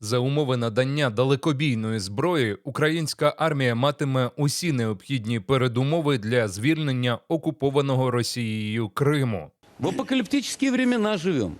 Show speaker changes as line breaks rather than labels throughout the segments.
За умови надання далекобійної зброї українська армія матиме усі необхідні передумови для звільнення окупованого Росією Криму.
В апокалиптические времена живем.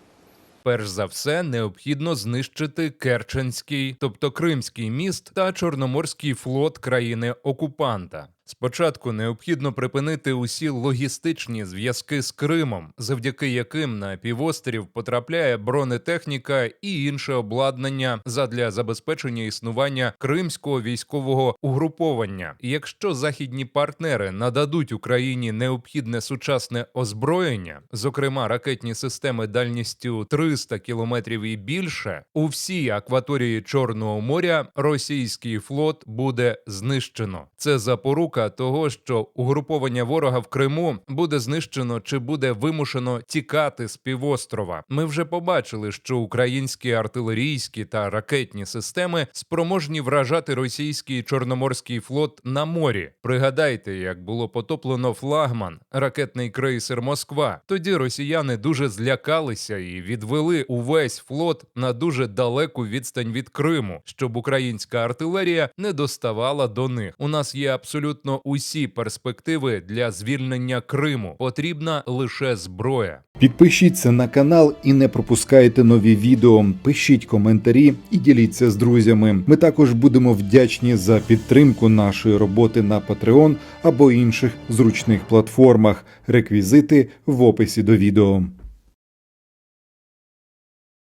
Перш за все, необхідно знищити Керченський, тобто Кримський міст та Чорноморський флот країни окупанта. Спочатку необхідно припинити усі логістичні зв'язки з Кримом, завдяки яким на півострів потрапляє бронетехніка і інше обладнання задля забезпечення існування кримського військового угруповання. Якщо західні партнери нададуть Україні необхідне сучасне озброєння, зокрема ракетні системи дальністю 300 кілометрів і більше, у всій акваторії Чорного моря російський флот буде знищено. Це запорука того, що угруповання ворога в Криму буде знищено чи буде вимушено тікати з півострова. Ми вже побачили, що українські артилерійські та ракетні системи спроможні вражати російський чорноморський флот на морі. Пригадайте, як було потоплено флагман, ракетний крейсер Москва. Тоді росіяни дуже злякалися і відвели увесь флот на дуже далеку відстань від Криму, щоб українська артилерія не доставала до них. У нас є абсолютно усі перспективи для звільнення Криму. Потрібна лише зброя.
Підпишіться на канал і не пропускайте нові відео. Пишіть коментарі і діліться з друзями. Ми також будемо вдячні за підтримку нашої роботи на Patreon або інших зручних платформах. Реквізити в описі до відео.